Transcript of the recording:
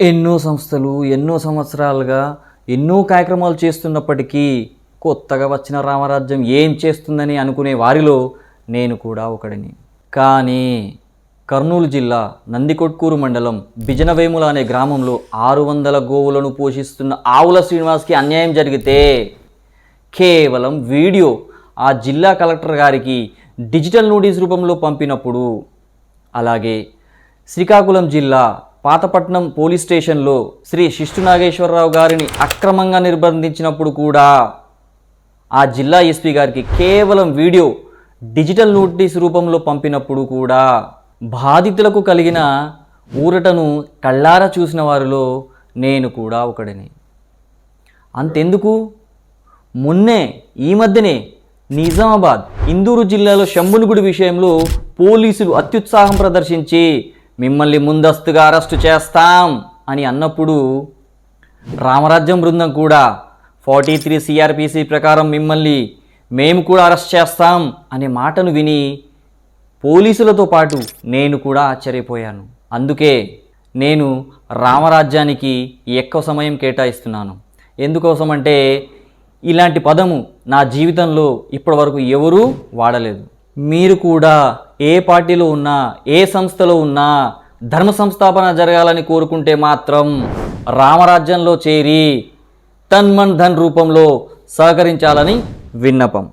ఎన్నో సంస్థలు ఎన్నో సంవత్సరాలుగా ఎన్నో కార్యక్రమాలు చేస్తున్నప్పటికీ కొత్తగా వచ్చిన రామరాజ్యం ఏం చేస్తుందని అనుకునే వారిలో నేను కూడా ఒకడిని. కానీ కర్నూలు జిల్లా నందికొట్కూరు మండలం బిజనవేముల అనే గ్రామంలో ఆరు వందల గోవులను పోషిస్తున్న ఆవుల శ్రీనివాస్కి అన్యాయం జరిగితే కేవలం వీడియో ఆ జిల్లా కలెక్టర్ గారికి డిజిటల్ నోటీస్ రూపంలో పంపినప్పుడు. అలాగే శ్రీకాకుళం జిల్లా పాతపట్నం పోలీస్ స్టేషన్లో శ్రీ శిష్టు నాగేశ్వరరావు గారిని అక్రమంగా నిర్బంధించినప్పుడు కూడా ఆ జిల్లా ఎస్పీ గారికి కేవలం వీడియో డిజిటల్ నోటీస్ రూపంలో పంపినప్పుడు కూడా బాధితులకు కలిగిన ఊరటను కళ్ళారా చూసిన వారిలో నేను కూడా ఒకడిని. అంతెందుకు? మొన్నే ఈ మధ్యనే నిజామాబాద్ ఇందూరు జిల్లాలో శంభునిగుడి విషయంలో పోలీసులు అత్యుత్సాహం ప్రదర్శించి మిమ్మల్ని ముందస్తుగా అరెస్టు చేస్తాం అని అన్నప్పుడు రామరాజ్యం బృందం కూడా ఫార్టీ త్రీ సిఆర్పిసి ప్రకారం మిమ్మల్ని మేము కూడా అరెస్ట్ చేస్తాం అనే మాటను విని పోలీసులతో పాటు నేను కూడా ఆశ్చర్యపోయాను. అందుకే నేను రామరాజ్యానికి ఎక్కువ సమయం కేటాయిస్తున్నాను. ఎందుకోసం అంటే ఇలాంటి పదము నా జీవితంలో ఇప్పటివరకు ఎవరూ వాడలేదు. మీరు కూడా ఏ పార్టీలో ఉన్నా ఏ సంస్థలో ఉన్నా ధర్మ సంస్థాపన జరగాలని కోరుకుంటే మాత్రం రామరాజ్యంలో చేరి తన్మన్ ధన్ రూపంలో సహకరించాలని విన్నపం.